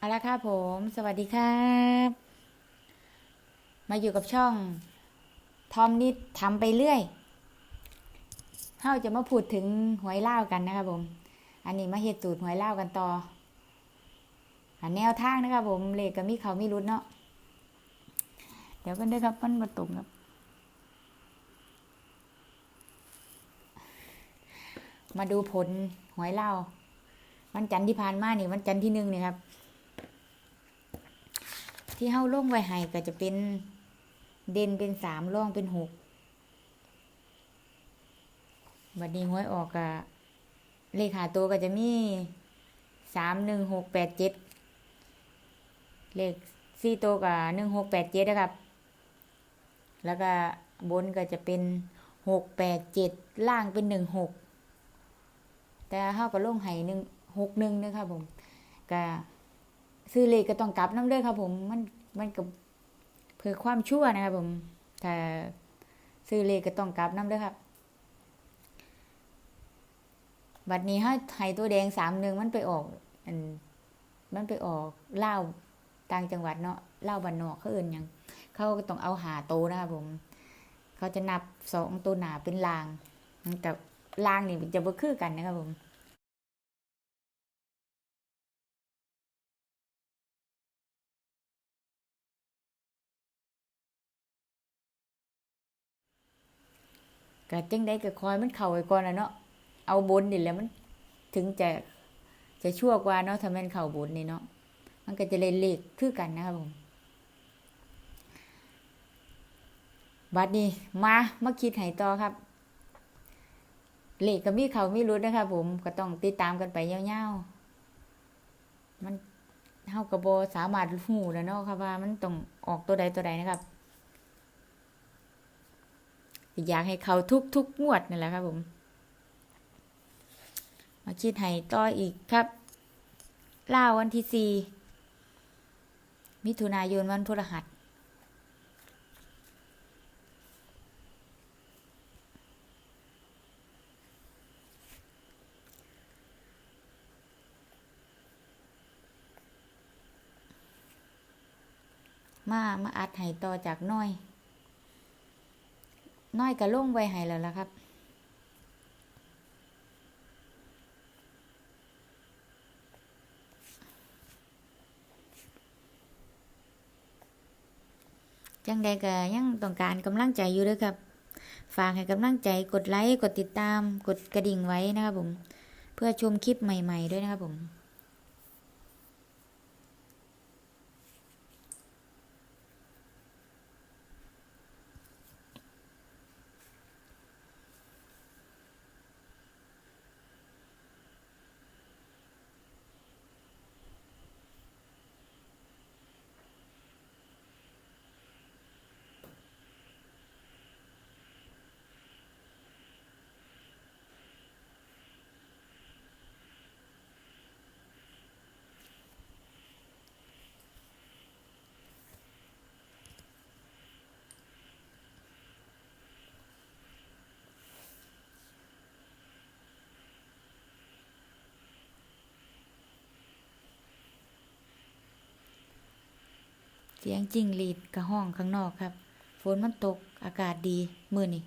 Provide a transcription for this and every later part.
เอาละครับผม สวัสดีครับ มาอยู่กับช่อง ทอมนิดทำไปเรื่อยเฮาจะมาพูดถึงหวยเล่ากันนะครับผม อันนี้มาเฮ็ดสูตรหวยเล่ากันต่ออันแนวทางนะครับผมเลขก็มีเขามีรุดเนาะ เดี๋ยวกันด้วยครับมันมาตรงครับมาดูผลหวยเล่าวันจันทร์ที่ผ่านมานี่วันจันทร์ที่หนึ่งนี่ครับ ที่เฮาลงไว้ให้ก็จะเป็นเด่นเป็นสามร่องเป็นหกบัดนี้หวยออกกะเลขหาตัวก็จะมีสามหนึ่งหกแปดเจ็ดเลขสี่ตัวกับหนึ่งหกแปดเจ็ดนะครับ แล้วก็บนก็จะเป็นหกแปดเจ็ดล่างเป็นหนึ่งหกแต่เฮาก็ลงให้หนึ่งหกหนึ่งนะครับผมก็ ซื้อเลขก็ต้องกลับน้ำเด้อครับ ผมมันมันกับเพื่อความชั่วนะครับผมถ้าซื้อเลขก็ต้องกลับน้ำเด้อครับบัดนี้ให้ไห้ตัวแดงสามหนึ่งมันไปออกอันมันไปออกเล่าต่างจังหวัดเนาะเล่าบ้านนอกเขาเอื่นยังเขาก็ต้องเอาหาโตนะครับผม เขาจะนับสองตัวหนาเป็นลางแต่ลางนี่จะบ่คือกันนะครับผม ก็จังได้ก็คอยมันเข้าไว้ก่อนนะเนาะเอาบนนี่แหล้วมัน ถึงจะจะชั่วกว่าเนาะถ้าแม่นเข้าบนนี่เนาะมันก็จะเล่นเลขคือกันนะครับผมบัดนี้มามาคิดให้ต่อครับ เลขก็มีเขามีรุดนะครับผมก็ต้องติดตามกันไปยาวๆมันเฮาก็บ่สามารถฮู้แล้วเนาะครับว่ามันต้องออกตัวใดตัวใดนะครับ อยากให้เขาทุกทุกงวดนั่นแหละครับผม มาคิดให้ต่ออีกครับล่าวันที่สี่มิถุนายนวันพฤหัสมา มาอัดให้ต่อจากน้อย น้อยก็ลงไว้ให้แล้วล่ะครับ จังใดก็ยังต้องการกำลังใจอยู่ด้วยครับ ฝากให้กำลังใจกดไลค์ กดติดตาม กดกระดิ่งไว้นะครับผม เพื่อชมคลิปใหม่ ๆ ด้วยนะครับผม เสียงจิ้งหรีดกระห้องข้างนอกครับ ฝนมันตกอากาศดี มื่อนี้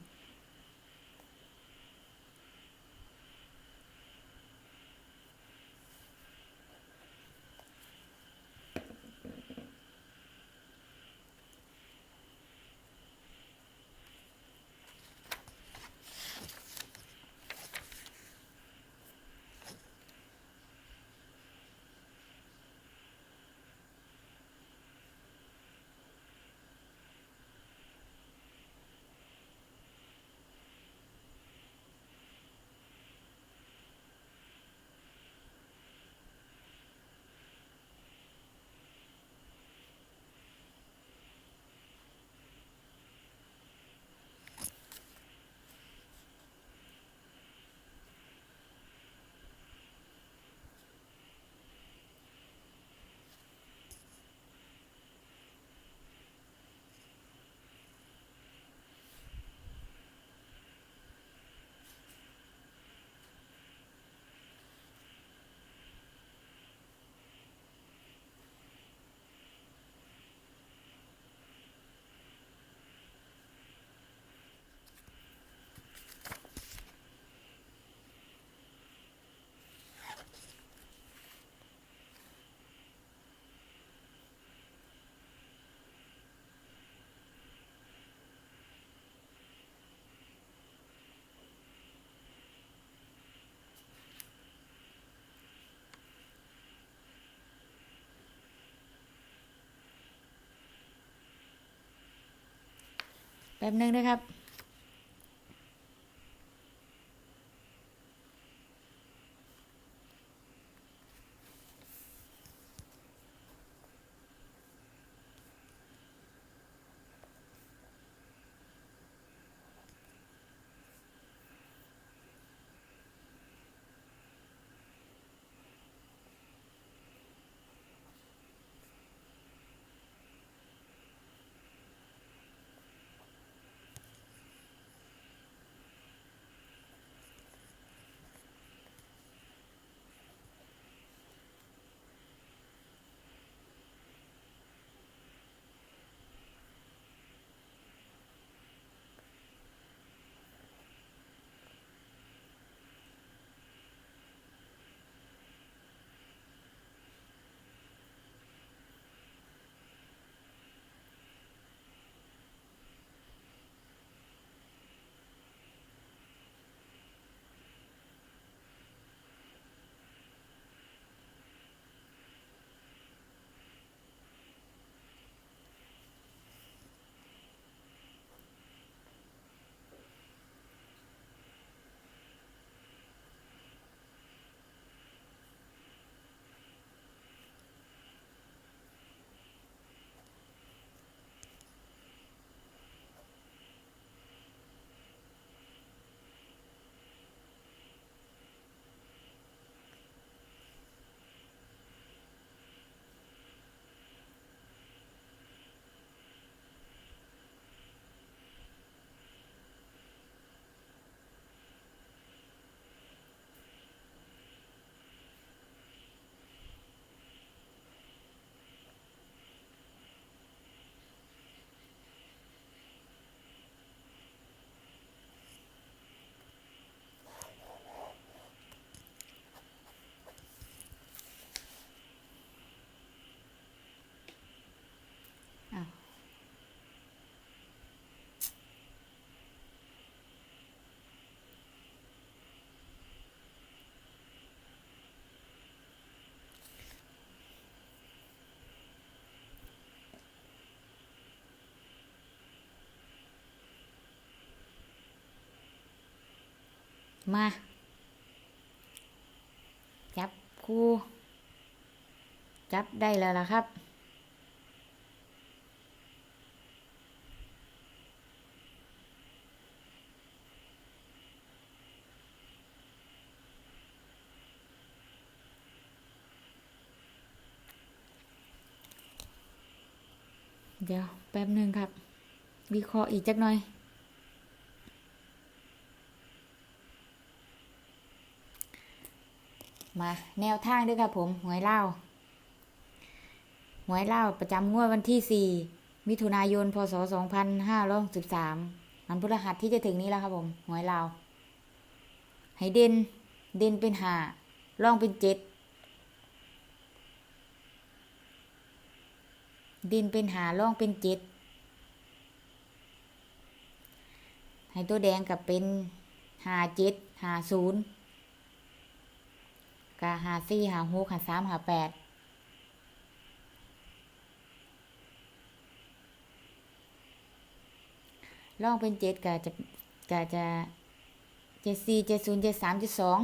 ป๊บนึงนะครับ มาจับคู่ จับได้แล้วล่ะครับเดี๋ยวแป๊บหนึ่งครับ วิเคราะห์อีกจักหน่อย มา แนวทางด้วยครับผมหวยเล่าหวยเล่าประจำงวดวันที่ 4 มิถุนายน พศ 2513วันพฤหัสที่จะถึงนี้แล้วครับผมหวยเล่าให้เด่นเด่นเป็นหาล่องเป็นเจ็ดดินเป็นหาล่องเป็นเจ็ดให้ตัวแดงกับเป็นหาเจ็ดหาศูนย์ กะหาสี่หาหกหาสามหาแปดล่องเป็นเจ็ดกะจะกะจะเจ็ดสี่เจ็ดศูนย์เจ็ดสามเจ็ดสอง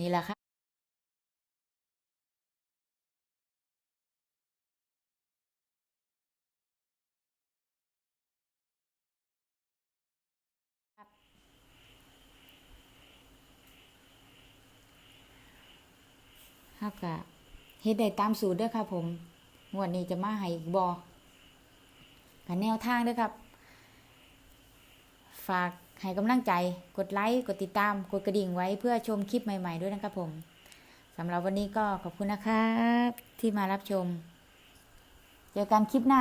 นี่แหละค่ะ ก็เฮ็ดได้ตามสูตรเด้อครับผมงวดนี้จะมาให้อีกบอก็แนวทางเด้อครับ ฝากให้กำลังใจ กดไลค์ กดติดตาม กดกระดิ่งไว้เพื่อชมคลิปใหม่ ๆ ด้วยนะครับผมสำหรับวันนี้ก็ขอบคุณนะครับ ที่มารับชม เจอกันคลิปหน้า